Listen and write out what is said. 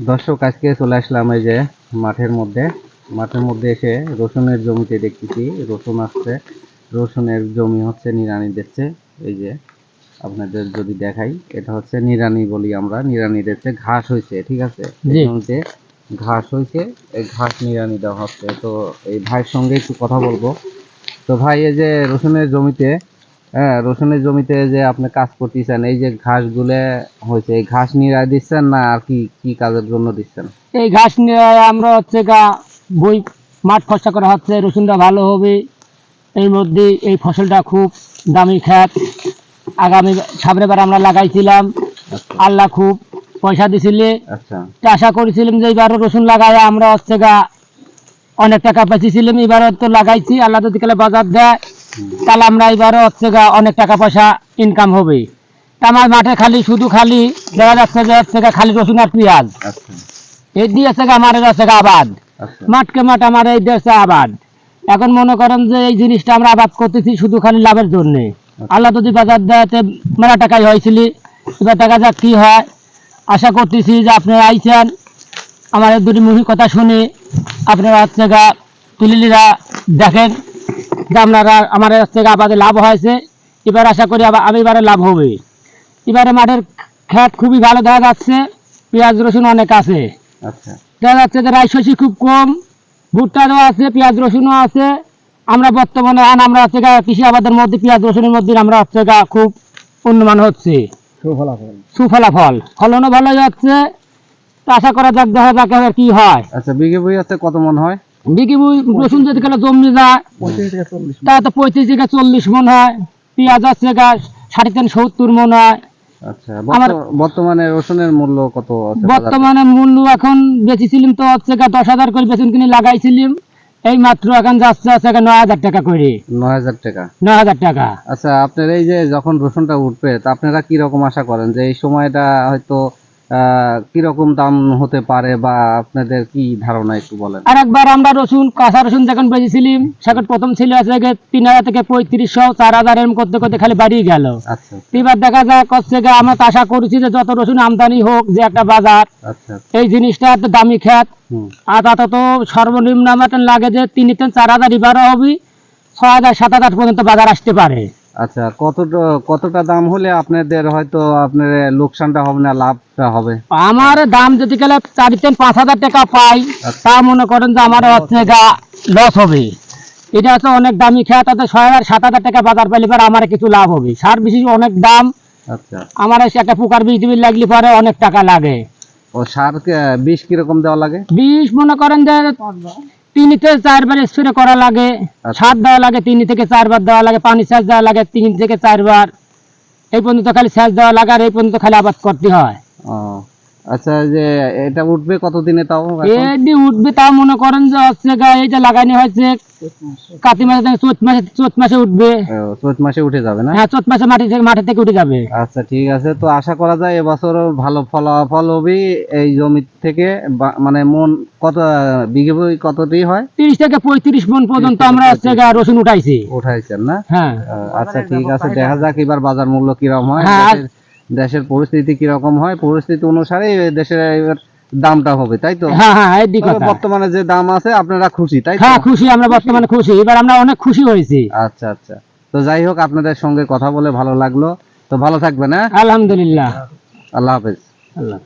দর্শক আজকে চলে আসলাম এই যে মাঠের মধ্যে। মাঠের মধ্যে এসে রসুনের জমিতে দেখতেছি। রসুন আসছে। রসুনের জমি হচ্ছে নিরানি দিচ্ছে। এই যে আপনাদের যদি দেখাই এটা হচ্ছে নিরানি বলি আমরা। নিরানি দিচ্ছে ঘাস হয়েছে ঠিক আছে? জমিতে ঘাস হয়েছে এই ঘাস নিরানি দেওয়া হচ্ছে। তো এই ভাইয়ের সঙ্গে একটু কথা বলব। তো ভাই এই যে রসুনের জমিতে হ্যাঁ রসুনের জমিতে যে আপনি কাজ করতেছেন এই যে ঘাসগুলো হয়েছে এই ঘাস নিরাই দিচ্ছেন না আর কি কি কাজের জন্য দিচ্ছেন? এই ঘাস নিয়ে আমরা হচ্ছে গা বই মাঠ খরচা করা হচ্ছে রসুনটা ভালো হবে। এর মধ্যে এই ফসলটা খুব দামি খ্যাত। আগামী সামনে বার আমরা লাগাইছিলাম। আচ্ছা। আল্লাহ খুব পয়সা দিছিলে। আচ্ছা। আশা করেছিলাম যে এবারও রসুন লাগাই আমরা হচ্ছে গা অনেক টাকা পেয়েছিলাম এবারও তো লাগাইছি। আল্লাহ কালে বাজার দেয় তাহলে আমরা এবারও হচ্ছে অনেক টাকা পয়সা ইনকাম হবে। আমার মাঠে খালি শুধু খালি দেখা যাচ্ছে যে হচ্ছে খালি রসুন আর পেঁয়াজ। আচ্ছা। এই দিয়ে হচ্ছে আমার হচ্ছে আবাদ। আচ্ছা। মাঠকে মাঠ আমার এই দেশে আবাদ। এখন মনে করেন যে এই জিনিসটা আমরা আবাদ করতেছি শুধু খালি লাভের জন্য। আল্লাহ যদি বাজার দেয় মেলা টাকাই হয়েছিল এবার দেখা যাক কি হয়। আশা করতেছি যে আপনারা আইছেন। আমার দুটি মুখী কথা শুনে আপনারা হচ্ছে গা তুলিলিরা দেখেন। যে আপনারা আমার গা আবাদে লাভ হয়েছে। এবার আশা করি আবার আমি এবারে লাভ হবে। এবারে মাঠের খেত খুবই ভালো দেখা যাচ্ছে পেঁয়াজ রসুন অনেক আছে। আচ্ছা। দেখা যাচ্ছে যে রাই শস্য খুব কম ভুট্টারও আছে পেঁয়াজ রসুনও আছে। আমরা বর্তমানে আন আমরা হচ্ছে কৃষি আবাদের মধ্যে পেঁয়াজ রসুনের মধ্যে আমরা হচ্ছে গা খুব উন্নমান হচ্ছে। সুফলাফল। ফলনও ভালোই যাচ্ছে আশা করা যাক দেখা যাক কি হয়। আচ্ছা বিঘে বই হচ্ছে কত মন হয়? বিঘি রসুন যদি গেলে জমি যায় তা তো পঁয়ত্রিশ থেকে চল্লিশ মন হয়। পেঁয়াজ গা সাড়ে তিন সত্তর মন হয়। আচ্ছা বর্তমানে রসুনের মূল্য কত বর্তমানে মূল্য এখন বেচেছিলাম তো হচ্ছে দশ হাজার করে বেতন কিনে লাগাইছিলাম। এই মাত্র এখন যাচ্ছে গা নয় হাজার টাকা করে। নয় হাজার টাকা। নয় হাজার টাকা। আচ্ছা আপনার এই যে যখন রসুনটা উঠবে তা আপনারা কি রকম আশা করেন যে এই সময়টা হয়তো আহ, কি রকম দাম হতে পারে বা আপনাদের কি ধারণা একটু বলেন? আর একবার আমরা রসুন কাঁচা রসুন যখন বেচেছিলাম সেখন প্রথম ছিল হচ্ছে তিন হাজার থেকে পঁয়ত্রিশশো চার হাজার এরকম করতে করতে খালি বাড়িয়ে গেল। আচ্ছা এবার দেখা যায় হচ্ছে গিয়ে আমরা তো আশা করেছি যে যত রসুন আমদানি হোক যে একটা বাজার আচ্ছা এই জিনিসটা এত দামি খ্যাত আর তাতে তো সর্বনিম্ন আমার লাগে যে তিন তিন চার হাজার এবারও হবে ছয় হাজার সাত হাজার পর্যন্ত বাজার আসতে পারে। আচ্ছা কতটা কতটা দাম হলে আপনাদের হয়তো আপনার লোকসানটা হবে না লাভটা হবে? আমার দাম যদি গেলে চারি তিন পাঁচ হাজার টাকা পাই তা মনে করেন যে আমার হচ্ছে গা লস হবে। এটা হচ্ছে অনেক দামি খেয়া তাতে ছয় হাজার সাত হাজার টাকা বাজার পাইলে পরে আমার কিছু লাভ হবে। সার বেশি অনেক দাম। আচ্ছা। আমার এসে একটা পোকার বীজ টিবিজ লাগলে পরে অনেক টাকা লাগে। ও সার কে- বিষ কীরকম দেওয়া লাগে? বিষ মনে করেন যে তিন থেকে চারবার স্প্রে করা লাগে সার দেওয়া লাগে তিন থেকে চারবার দেওয়া লাগে পানি সেচ দেওয়া লাগে তিন থেকে চারবার। এই পর্যন্ত খালি সেচ দেওয়া লাগে আর এই পর্যন্ত খালি আবাদ করতে হয়। ও। আচ্ছা যে এটা উঠবে কতদিনে তাও? উঠবে তাও মনে করেন যে হচ্ছে লাগানো হয়েছে কাতি মাসে থেকে চৈত মাসে চৈত মাসে উঠবে। চৈত মাসে উঠে যাবে না? হ্যাঁ চৈত মাসে মাটি থেকে মাঠে থেকে উঠে যাবে। আচ্ছা ঠিক আছে। তো আশা করা যায় এবছর ভালো ফলাফল হবে এই জমি থেকে মানে মন কত বিঘে কতটি হয়? তিরিশ থেকে পঁয়ত্রিশ মন পর্যন্ত আমরা হচ্ছে রসুন উঠাইছি। উঠাইছেন না? হ্যাঁ। আচ্ছা ঠিক আছে। দেখা যাক এবার বাজার মূল্য কীরকম হয়। হ্যাঁ, দেশের- পরিস্থিতি কীরকম হয় পরিস্থিতি অনুসারে দেশের দামটা হবে তাই তো? হ্যাঁ হ্যাঁ। বর্তমানে যে দাম আছে আপনারা খুশি তাই হ্যাঁ খুশি আমরা বর্তমানে খুশি। এবার আমরা অনেক খুশি হয়েছি। আচ্ছা আচ্ছা। তো যাই হোক আপনাদের সঙ্গে কথা বলে ভালো লাগল। তো ভালো থাকবেন হ্যাঁ? আলহামদুলিল্লাহ। আল্লাহ হাফেজ। আল্লাহ।